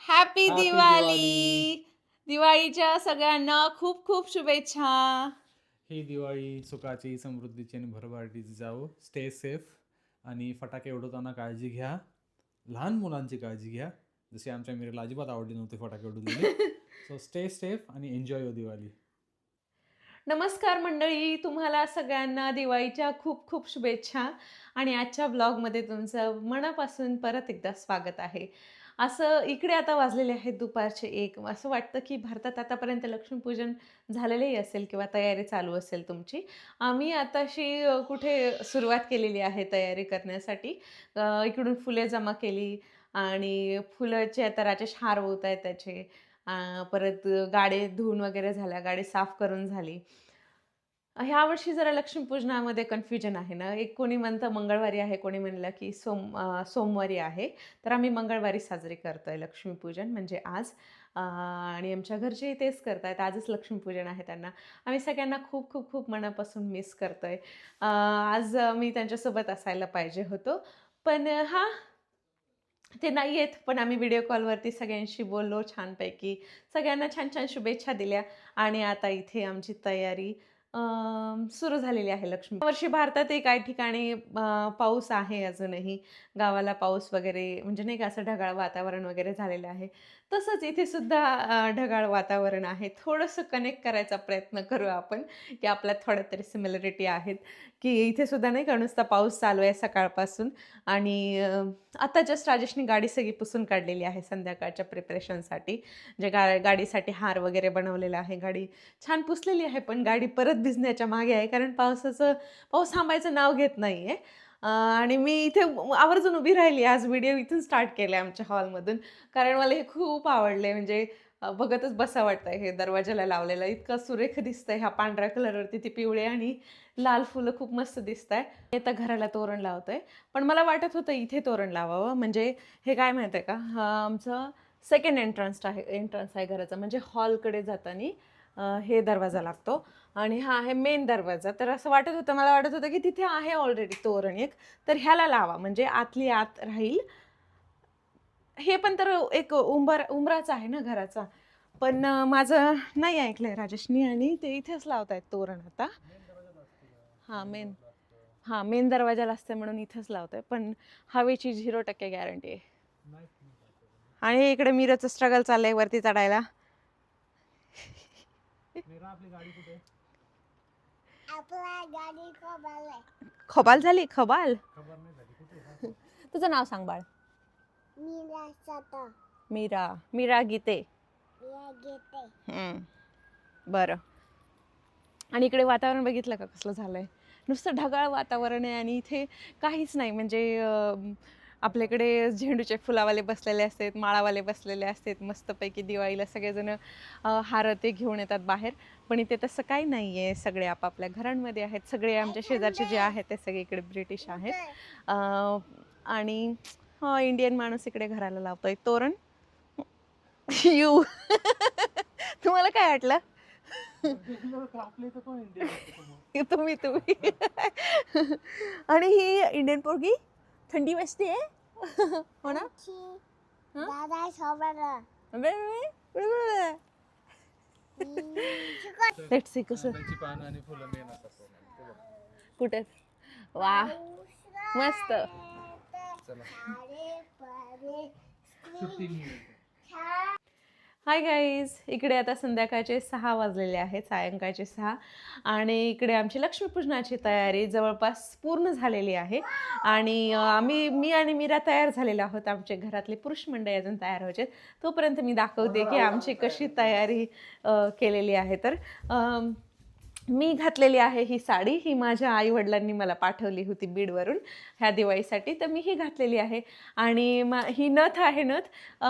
Happy Happy Diwali Diwali. दिवाळीच्या सगळ्यांना खूप खूप शुभेच्छा. ही दिवाळी सुखाची समृद्धीची आणि भरभराटीची जावो. स्टे सेफ आणि फटाके उडवताना काळजी घ्या. लहान मुलांची काळजी घ्या. जशी आमच्या मिरेला अजिबात आवडली नव्हती फटाके उडवलेले. सो स्टे सेफ आणि एन्जॉय युअर दिवाळी. नमस्कार मंडळी तुम्हाला सगळ्यांना दिवाळीच्या खूप खूप शुभेच्छा आणि आजच्या ब्लॉगमध्ये तुमचं मनापासून परत एकदा स्वागत आहे. असं इकडे आता वाजलेले आहेत दुपारचे एक. असं वाटतं की भारतात आतापर्यंत लक्ष्मीपूजन झालेलंही असेल किंवा तयारी चालू असेल तुमची. आम्ही आताशी कुठे सुरुवात केलेली आहे तयारी करण्यासाठी. इकडून फुले जमा केली आणि फुलाचे आता राजेश हार होत आहेत त्याचे. परत गाडी धुवून वगैरे झाल्या गाडी साफ करून झाली. ह्या वर्षी जरा लक्ष्मीपूजनामध्ये कन्फ्युजन आहे ना? एक कोणी म्हणतं मंगळवारी आहे कोणी म्हणलं की सोम सोमवारी आहे. तर आम्ही मंगळवारी साजरी करतोय लक्ष्मीपूजन म्हणजे आज. आणि आमच्या घरचेही तेच करत आहेत आजच लक्ष्मीपूजन आहे त्यांना. आम्ही सगळ्यांना खूप खूप खूप मनापासून मिस करतोय. आहे आज मी त्यांच्यासोबत असायला पाहिजे होतो. पण हां ते नाही आहेत पण आम्ही व्हिडिओ कॉलवरती सगळ्यांशी बोललो छानपैकी. सगळ्यांना छान छान शुभेच्छा दिल्या आणि आता इथे आमची तयारी सुरू झालेली आहे लक्ष्मी. वर्षी भारतातही काही ठिकाणी पाऊस आहे अजूनही. गावाला पाऊस वगैरे म्हणजे नाही का असं ढगाळ वातावरण वगैरे झालेलं आहे. तसंच इथे सुद्धा ढगाळ वातावरण आहे. थोडंसं कनेक्ट करायचा प्रयत्न करू आपण की आपल्यात थोड्या तरी सिमिलरिटी आहेत. की इथे सुद्धा नाही का नुसता पाऊस चालू आहे सकाळपासून. आणि आता जस्ट राजेशने गाडी सगळी पुसून काढलेली आहे संध्याकाळच्या प्रिपरेशनसाठी जे गा गाडीसाठी हार वगैरे बनवलेला आहे. गाडी छान पुसलेली आहे पण गाडी परत भिजण्याच्या मागे आहे कारण पावसाचं पाऊस थांबायचं नाव घेत नाही आहे आणि मी इथे आवर्जून उभी राहिली आज व्हिडिओ इथून स्टार्ट केला आमच्या हॉलमधून कारण मला हे खूप आवडले म्हणजे बघतच बसा वाटतंय हे दरवाजाला लावलेलं. इतकं सुरेख दिसतंय ह्या पांढऱ्या कलरवरती ती पिवळे आणि लाल फुलं खूप मस्त दिसत आहे आता घराला तोरण लावतोय. पण मला वाटत होतं इथे तोरण लावावं. म्हणजे हे काय माहीत आहे का? हा आमचं सेकंड एंट्रन्स आहे एंट्रन्स आहे घराचा. म्हणजे हॉलकडे जाताना हे दरवाजा लागतो. आणि हा आहे मेन दरवाजा. तर असं वाटत होतं मला वाटत होतं की तिथे आहे ऑलरेडी तोरण एक. तर ह्याला लावा. म्हणजे आतली आत राहील. हे पण तर एक उंबर उंबराचा आहे ना घराचा. पण माझं नाही ऐकलंय राजेशनी आणि ते इथेच लावतायत तोरण आता. हां मेन हां मेन दरवाजाला असते म्हणून इथंच लावतोय. पण हवेची झिरो टक्के गॅरंटी आहे. आणि इकडे मिरचं स्ट्रगल चाललंय वरती चढायला. आपली गाडी कुठे आपला गाडी खबर आहे खबाल झाली खबाल तुझं नाव सांग बाळ. मी रास्ता मीरा मीरा गीते. घेते हम्म. बरं. आणि इकडे वातावरण बघितलं का कसलं झालंय? नुसतं ढगाळ वातावरण आहे आणि इथे काहीच नाही. म्हणजे आपल्याकडे झेंडूचे फुलावाले बसलेले असतात माळावाले बसलेले असतात. मस्तपैकी दिवाळीला सगळेजण हार ते घेऊन येतात बाहेर. पण इथे तसं काही नाही आहे सगळे आपापल्या घरांमध्ये आहेत. सगळे आमच्या शेजारचे जे आहेत ते सगळे इकडे ब्रिटिश आहेत. आणि हा इंडियन माणूस इकडे घराला लावतोय. तोरण? यू तुम्हाला काय वाटलं? तुम्ही तुम्ही. आणि ही इंडियन पोरगी थंडी वाजते हो ना? सी कसं? त्याची पानं आणि फुलं मेन असतात. कुठे? वा मस्त. चला. हाय गाईज इकडे आता संध्याकाळचे सहा वाजलेले आहेत सायंकाळचे सहा. आणि इकडे आमची लक्ष्मीपूजनाची तयारी जवळपास पूर्ण झालेली आहे. आणि आम्ही मी आणि मीरा तयार झालेलो आहोत. आमचे घरातले पुरुष मंडळी अजून तयार व्हायचे तोपर्यंत मी दाखवते की आमची कशी तयारी केलेली आहे. तर मी घातलेली आहे ही साडी ही माझ्या आईवडिलांनी मला पाठवली होती बीडवरून ह्या दिवाळीसाठी तर मी ही घातलेली आहे. आणि मा ही नथ आहे नथ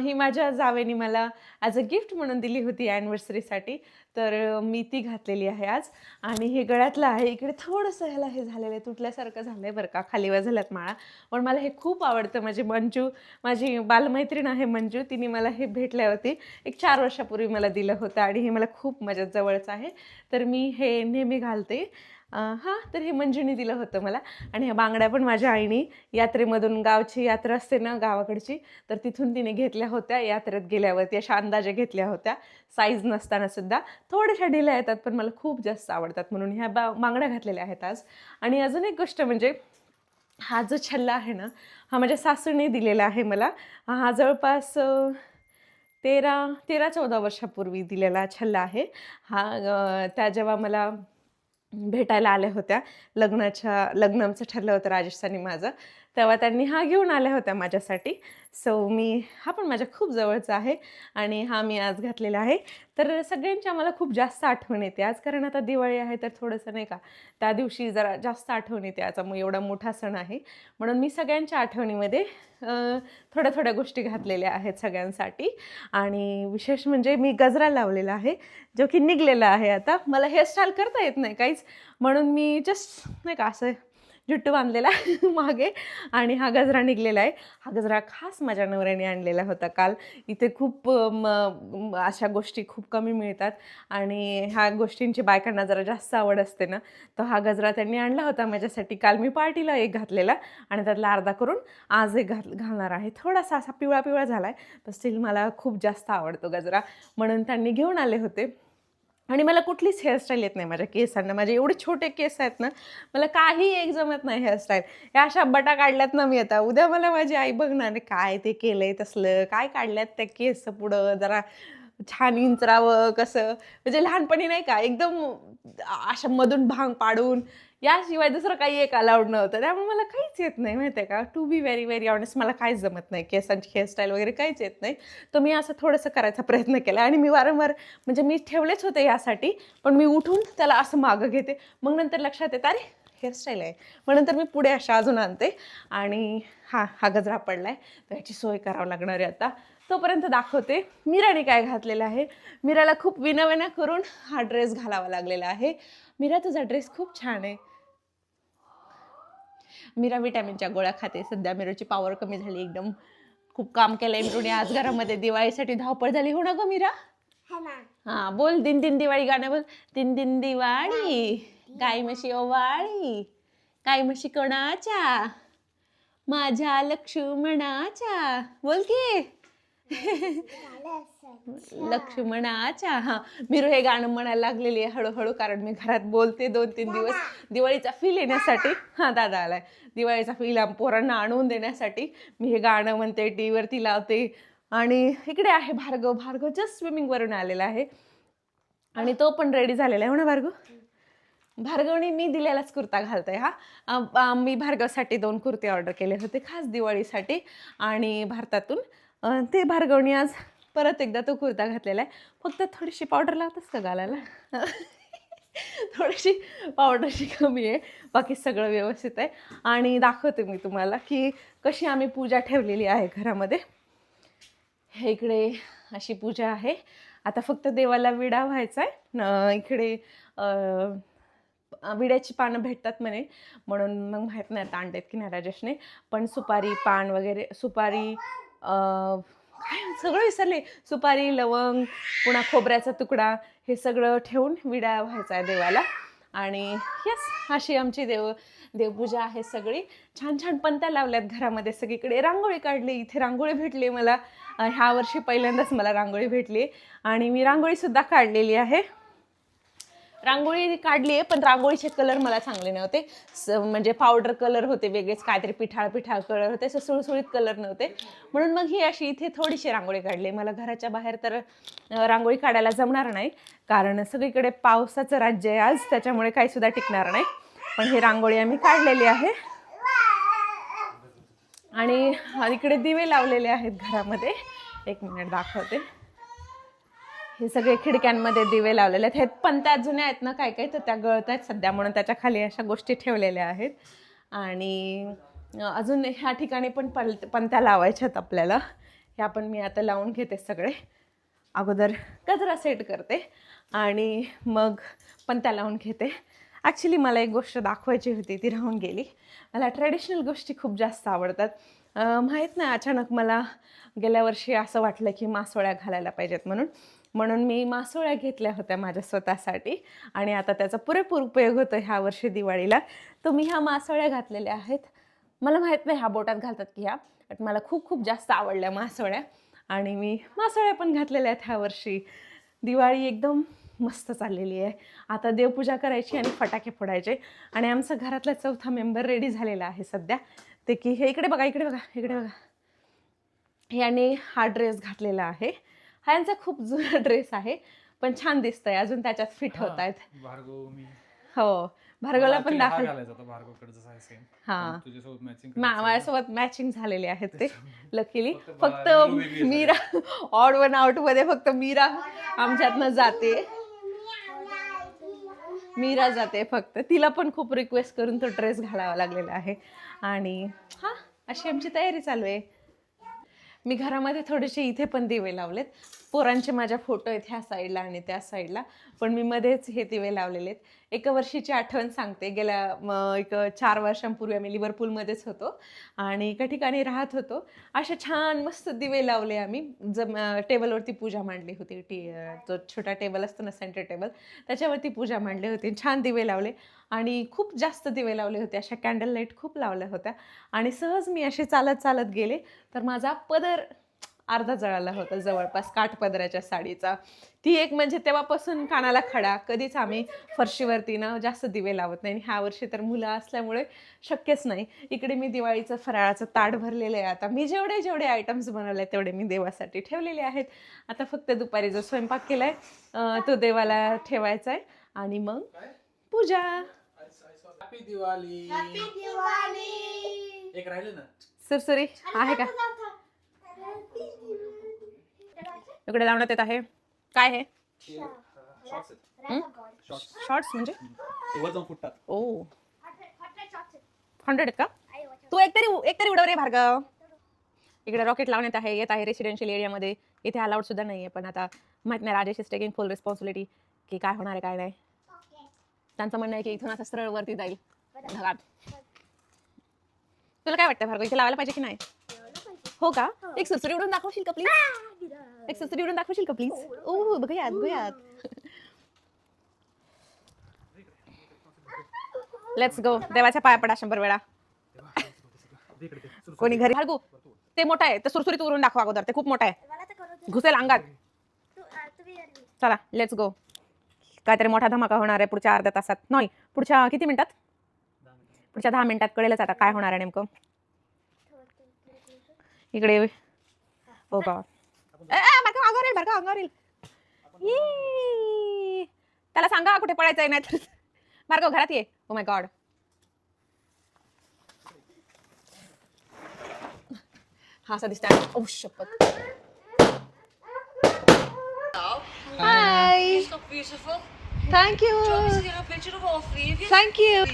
ही माझ्या जावेनी मला ॲज अ गिफ्ट म्हणून दिली होती ॲनिव्हर्सरीसाठी तर मी ती घातलेली आहे आज. आणि हे गळ्यातलं आहे. इकडे थोडंसं ह्याला हे झालेलं आहे. तुटल्यासारखं झालं आहे बरं का. खाली झाल्यात माळा. पण मला हे खूप आवडतं. माझी मंजू माझी बालमैत्रीण आहे मंजू. तिने मला हे भेटल्या होती एक चार वर्षापूर्वी मला दिलं होतं. आणि हे मला खूप माझ्या जवळचं आहे. तर मी हे नेहमी घालते. हां तर हे मंजुनी दिलं होतं मला. आणि ह्या बांगड्या पण माझ्या आईने यात्रेमधून गावची यात्रा असते ना गावाकडची तर तिथून तिने घेतल्या होत्या. यात्रेत गेल्यावरती अशा अंदाजे घेतल्या होत्या साईज नसताना सुद्धा थोड्याशा ढिल्या येतात पण मला खूप जास्त आवडतात. म्हणून ह्या बा बांगड्या घातलेल्या आहेत आज. आणि अजून एक गोष्ट म्हणजे हा जो छल्ला आहे ना हा माझ्या सासूने दिलेला आहे मला. हा जवळपास तेरा तेरा चौदा वर्षापूर्वी दिलेला छल्ला आहे. हा त्या जेव्हा मला भेटायला आल्या होत्या. लग्नाच्या लग्न आमचं ठरलं होतं राजेश आणि माझं. तेव्हा त्यांनी हा घेऊन आल्या होत्या माझ्यासाठी. सो मी हा पण माझ्या खूप जवळचा आहे आणि हा मी आज घातलेला आहे. तर सगळ्यांची आम्हाला खूप जास्त आठवण येते. आज कारण आता दिवाळी आहे तर थोडंसं नाही का त्या दिवशी जरा जास्त आठवण येते. आज मग एवढा मोठा सण आहे. म्हणून मी सगळ्यांच्या आठवणीमध्ये थोड्या थोड्या गोष्टी घातलेल्या आहेत सगळ्यांसाठी. आणि विशेष म्हणजे मी गजरा लावलेला आहे जो की निघलेला आहे आता. मला हेअरस्टाईल करता येत नाही काहीच. म्हणून मी जस्ट नाही का असं जुट्टू बांधलेला मागे आणि हा गजरा निघलेला आहे. हा गजरा खास माझ्या नवऱ्याने आणलेला होता काल. इथे खूप म, अशा गोष्टी खूप कमी मिळतात आणि ह्या गोष्टींची बायकांना जरा जास्त आवड असते ना तर हा गजरा त्यांनी आणला होता माझ्यासाठी. काल मी पार्टीला एक घातलेला आणि त्यातला अर्धा करून आज एक घात घालणार आहे. थोडासा असा पिवळा पिवळा झाला आहे पण स्टील मला खूप जास्त आवडतो गजरा म्हणून त्यांनी घेऊन आले होते. आणि मला कुठलीच हेअरस्टाईल येत नाही माझ्या केसांना. माझे एवढे छोटे केस आहेत ना मला काही एक जमत नाही हेअरस्टाईल या अशा बटा काढल्यात ना मी आता. उद्या मला माझी आई बघणार काय ते केलंय तसलं? काय काढल्यात त्या केस पुढं? जरा छान इंचरावं कसं? म्हणजे लहानपणी नाही का एकदम अशा मधून भांग पाडून याशिवाय दुसरं काही एक अलाउड नव्हतं. त्यामुळे मला काहीच येत नाही माहिती आहे का? To be very very honest मला काहीच जमत नाही. केसांची हेअरस्टाईल वगैरे काहीच येत नाही. तर मी असं थोडंसं करायचा प्रयत्न केला आणि मी वारंवार म्हणजे मी ठेवलेच होते यासाठी पण मी उठून त्याला असं मागं घेते. मग नंतर लक्षात येतं अरे हेअरस्टाईल आहे. मग नंतर मी पुढे अशा अजून आणते. आणि हा हा गजरा पडला आहे तर ह्याची सोय करावं लागणार आहे आता. तोपर्यंत दाखवते. मीराने काय घातलेलं आहे? मीराला खूप विनविना करून हा ड्रेस घालावा लागलेला आहे. मीरा तुझा ड्रेस खूप छान आहे. मीरा विटॅमिनच्या गोळ्या खाते. सध्या मिरूची पॉवर कमी झाली. एकदम खूप काम केलंय मिरूने. आज घरामध्ये दिवाळीसाठी धावपळ झाली. हो ना ग मीरा? है हा बोल. दिन दिन दिवाळी गाणं बोल. दिन दिन दिवाळी. गाय म्हशी ओवाळी. गाय म्हशी कोणाच्या. माझ्या लक्ष्मणाच्या. बोल की. लक्ष्मणाच्या हा. मिरू हे गाणं म्हणायला लागलेली आहे हळूहळू कारण मी घरात बोलते दोन तीन दिवस. दिवाळीचा फील येण्यासाठी. हा दादा आलाय. दिवाळीचा फील पोरांना आणून देण्यासाठी मी हे गाणं म्हणते टी वरती लावते. आणि इकडे आहे भार्गव. भार्गव जस्ट स्विमिंगवरून आलेला आहे. आणि तो पण रेडी झालेला आहे. हो ना भार्गव? भार्गवने मी दिलेलाच कुर्ता घालतोय हा. मी भार्गवसाठी दोन कुर्ते ऑर्डर केले होते खास दिवाळीसाठी. आणि भारतातून ते भार्गवने आज परत एकदा तो कुर्ता घातलेला आहे. फक्त थोडीशी पावडर लावतेस का गालाला? थोडीशी पावडरची कमी आहे. बाकी सगळं व्यवस्थित आहे. आणि दाखवते मी तुम्हाला की कशी आम्ही पूजा ठेवलेली आहे घरामध्ये. हे इकडे अशी पूजा आहे. आता फक्त देवाला विडा व्हायचा आहे. न इकडे विड्याची पानं भेटतात म्हणे. म्हणून मग माहीत नाही आता आणतात की नाही राजेशने. पण सुपारी पान वगैरे सुपारी काय सगळं विसरले. सुपारी लवंग पुन्हा खोबऱ्याचा तुकडा हे सगळं ठेवून विडा व्हायचा आहे देवाला. आणि यस अशी आमची देव देवपूजा आहे सगळी. छान छान पंत्या लावल्यात घरामध्ये सगळीकडे. रांगोळी काढली. इथे रांगोळी भेटली मला. ह्या वर्षी पहिल्यांदाच मला रांगोळी भेटली. आणि मी रांगोळीसुद्धा काढलेली आहे. रांगोळी काढली आहे पण रांगोळीचे कलर मला चांगले नव्हते. स म्हणजे पावडर कलर होते वेगळेच काहीतरी पिठाळ पिठाळ कलर होते असं सुळसुळीत कलर नव्हते. म्हणून मग ही अशी इथे थोडीशी रांगोळी काढली मला घराच्या बाहेर तर रांगोळी काढायला जमणार नाही कारण सगळीकडे पावसाचं राज्य आहे आज त्याच्यामुळे काही सुद्धा टिकणार नाही. पण ही रांगोळी आम्ही काढलेली आहे. आणि इकडे दिवे लावलेले आहेत घरामध्ये. एक मिनिट दाखवते. हे सगळे खिडक्यांमध्ये दिवे लावलेले आहेत. हे पंत्या जुन्या आहेत ना काय काय तर त्या गळत आहेत सध्या. म्हणून त्याच्याखाली अशा गोष्टी ठेवलेल्या आहेत. आणि अजून ह्या ठिकाणी पण पल पंत्या लावायच्या आहेत आपल्याला. ह्या पण मी आता लावून घेते सगळे. अगोदर गजरा सेट करते. आणि मग पंत्या लावून घेते. ॲक्च्युली मला एक गोष्ट दाखवायची होती ती राहून गेली. मला ट्रॅडिशनल गोष्टी खूप जास्त आवडतात. माहीत नाही अचानक मला गेल्या वर्षी असं वाटलं की मासोळ्या घालायला पाहिजेत म्हणून. म्हणून मी मासोळ्या घेतल्या होत्या माझ्या स्वतःसाठी. आणि आता त्याचा पुरेपूर उपयोग होतो ह्या वर्षी दिवाळीला. तर मी ह्या मासोळ्या घातलेल्या आहेत. मला माहीत नाही ह्या बोटात घालतात की ह्या. बट मला खूप खूप जास्त आवडल्या मासोळ्या. आणि मी मासोळ्या पण घातलेल्या आहेत ह्या वर्षी. दिवाळी एकदम मस्त चाललेली आहे. आता देवपूजा करायची आणि फटाके फोडायचे. आणि आमचा घरातला चौथा मेंबर रेडी झालेला आहे सध्या. ते की हे इकडे बघा इकडे बघा इकडे बघा. याने हा ड्रेस घातलेला आहे. हा यांचा खूप जुना ड्रेस आहे पण छान दिसतंय. अजून त्याच्यात फिट होत आहेत भार्गव मी. हो भार्गवला पण Actually हा हा. माझ्यासोबत मॅचिंग झालेले आहेत ते लकीली फक्त मीरा ऑड वन आउटमध्ये फक्त मीरा आमच्यातनं जाते. मीरा जाते फक्त. तिला पण खूप रिक्वेस्ट करून तो ड्रेस घालावा लागलेला आहे. आणि हा अशी आमची तयारी चालू आहे. मी घरामध्ये थोडेसे इथे पण दिवे लावलेत. पोरांचे माझ्या फोटो आहेत ह्या साईडला आणि त्या साईडला पण मी मध्येच हे दिवे लावलेले आहेत. एका वर्षीची आठवण सांगते. गेल्या म, एक चार वर्षांपूर्वी आम्ही लिव्हरपूलमध्येच होतो आणि एका ठिकाणी राहत होतो. असे छान मस्त दिवे लावले आम्ही. जम टेबलवरती पूजा मांडली होती. टी जो छोटा टेबल असतो ना सेंटर टेबल त्याच्यावरती पूजा मांडली होती. छान दिवे लावले. आणि खूप जास्त दिवे लावले होते. अशा कॅन्डल लाइट खूप लावल्या होत्या. आणि सहज मी असे चालत चालत गेले. तर माझा पदर अर्धा जळाला होता जवळपास काठपदराच्या साडीचा. ती एक म्हणजे तेव्हापासून कानाला खडा. कधीच आम्ही फरशीवरती ना जास्त दिवे लावत नाही आणि ह्या वर्षी तर मुलं असल्यामुळे शक्यच नाही. इकडे मी दिवाळीचं फराळाचं ताट भरलेलं आहे. आता मी जेवढे जेवढे आयटम्स बनवले तेवढे मी देवासाठी ठेवलेले आहेत. आता फक्त दुपारी जो स्वयंपाक केला आहे तो देवाला ठेवायचा आहे. आणि मग पूजा. हॅपी दिवाळी दिवाळी एक राहिले ना? सुरसुरी आहे का? इकडे लावण्यात येत आहे. काय आहे शॉर्ट्स म्हणजे? ओ. हंड्रेड का? तू एक तरी एक तरी उडव रे भार्गव. इकडे रॉकेट लावण्यात आहे. येत आहे रेसिडेन्शियल एरियामध्ये इथे अलाउड सुद्धा नाही आहे पण आता माहीत नाही Rajesh is taking full responsibility की काय होणार आहे काय नाही. त्यांचं म्हणणं आहे की इथून असं सरळ वरती जाईल. ढगात तुला काय वाटतं भार्गव? इथे लावायला पाहिजे की नाही? हो का? एक सुरसुरी उडून दाखवशील का प्लीज एक सुरसुरी उडून दाखवशील का प्लीज ओ बघूयात बघूयात लेट्स गो देवाच्या पाया पडा शंभर वेळा. कोणी घरी? हलगू ते मोठं आहे. ते सुरसुरीत उडून दाखवा अगोदर. ते खूप मोठं आहे. घुसेल अंगात. चला लेट्स गो काहीतरी मोठा धमाका होणार आहे पुढच्या अर्ध्या तासात. नाही पुढच्या किती मिनिटात? पुढच्या दहा मिनिटात कळेलच आता काय होणार आहे नेमकं. इकडे हो का? अंगावर येईल बरं अंगावर येईल यी. त्याला सांगा कुठे पडायचं आहे नाही तर भार्गव घरात ये. Oh ओ माय गॉड हा असा दिसतोय ओ शपथ. Hi Thank you. Thank you.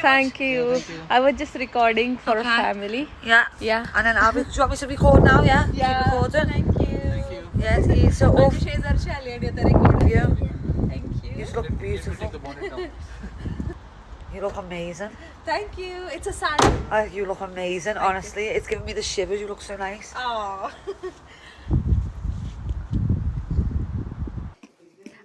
Thank you. I was just recording for okay. a family. Yeah. Yeah. And then I'll be, do you want me to record now? Yeah. Yeah. Keep recording. Thank you. Thank you. Yes. Yeah, so oh. Thank you. Thank you. You look beautiful. You look amazing. Thank you. It's a sign. Oh, uh, you look amazing. Thank honestly, you. it's giving me the shivers. You look so nice. Oh.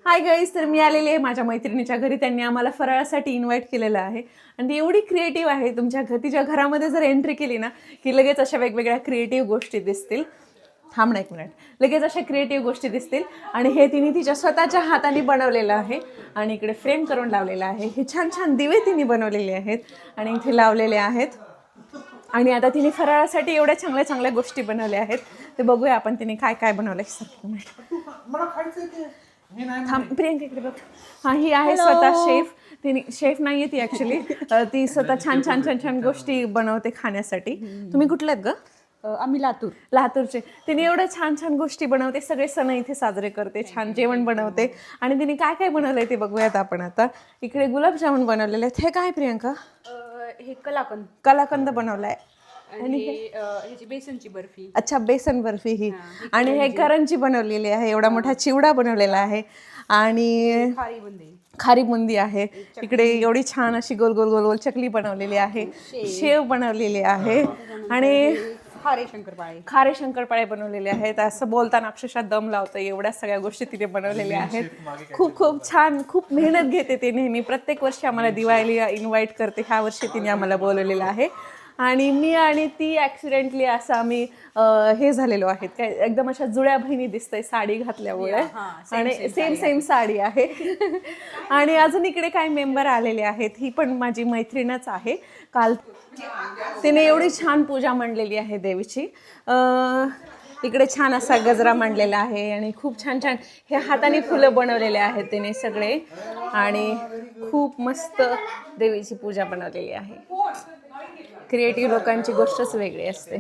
Hi guys तर मी आलेली आहे माझ्या मैत्रिणीच्या घरी. त्यांनी आम्हाला फराळासाठी invite केलेलं आहे. आणि ती एवढी क्रिएटिव्ह आहे. तुमच्या घर तिच्या घरामध्ये जर एंट्री केली ना की लगेच अशा वेगवेगळ्या क्रिएटिव्ह गोष्टी दिसतील. थांब ना एक मिनिट लगेच अशा क्रिएटिव्ह गोष्टी दिसतील. आणि हे तिने तिच्या स्वतःच्या हाताने बनवलेलं आहे. आणि इकडे फ्रेम करून लावलेलं आहे. हे छान छान दिवे तिने बनवलेले आहेत. आणि इथे लावलेले आहेत. आणि आता तिने फराळासाठी एवढ्या चांगल्या चांगल्या गोष्टी बनवल्या आहेत. ते बघूया आपण तिने काय काय बनवलं मला खायचं मी नाही थांब प्रियंका इकडे बघ. हा ही आहे स्वतः शेफ. तिने शेफ नाहीये ती ऍक्च्युली ती स्वतः छान छान छान छान गोष्टी बनवते खाण्यासाठी. तुम्ही कुठले आहेत ग? आम्ही लातूर. लातूरचे. तिने एवढ्या छान छान गोष्टी बनवते. सगळे सण इथे साजरे करते. छान जेवण बनवते. आणि तिने काय काय बनवलंय ते बघूयात आपण आता. इकडे गुलाबजामुन बनवलेले आहेत. हे काय प्रियंका? हे कलाकंद. कलाकंद बनवलाय. आणि हे ह्याची बेसनची बर्फी. अच्छा बेसन बर्फी ही. आणि हे करंजी. बनवलेली आहे एवढा मोठा चिवडा बनवलेला आहे. आणि खारी बुंदी. खारी बुंदी आहे. इकडे एवढी छान अशी गोल गोल गोल गोल चकली बनवलेली आहे. शेव. बनवलेली आहे. आणि खारे शंकरपाळे. खारे शंकरपाळे बनवलेले आहेत. असं बोलताना अक्षरशः दम लावतं एवढ्या सगळ्या गोष्टी तिने बनवलेल्या आहेत. खूप खूप छान खूप मेहनत घेते ते नेहमी. प्रत्येक वर्षी आम्हाला दिवाळीला इन्व्हाइट करते. ह्या वर्षी तिने आम्हाला बोलवलेलं आहे. आणि मी आणि ती ॲक्सिडेंटली असं आम्ही अं, हे झालेलो आहेत. काय एकदम अशा जुळ्या बहिणी दिसतंय साडी घातल्यामुळे. आणि सेम सेम साडी आहे. आणि अजून इकडे काही मेंबर आलेले आहेत. ही पण माझी मैत्रीणच आहे. काल तिने एवढी छान पूजा मांडलेली आहे देवीची. अं, इकडे छान असा गजरा मांडलेला आहे आणि खूप छान छान हे हाताने फुलं बनवलेले आहेत तिने सगळे. आणि खूप मस्त देवीची पूजा बनवलेली आहे. क्रिएटिव्ह लोकांची गोष्टच वेगळी असते.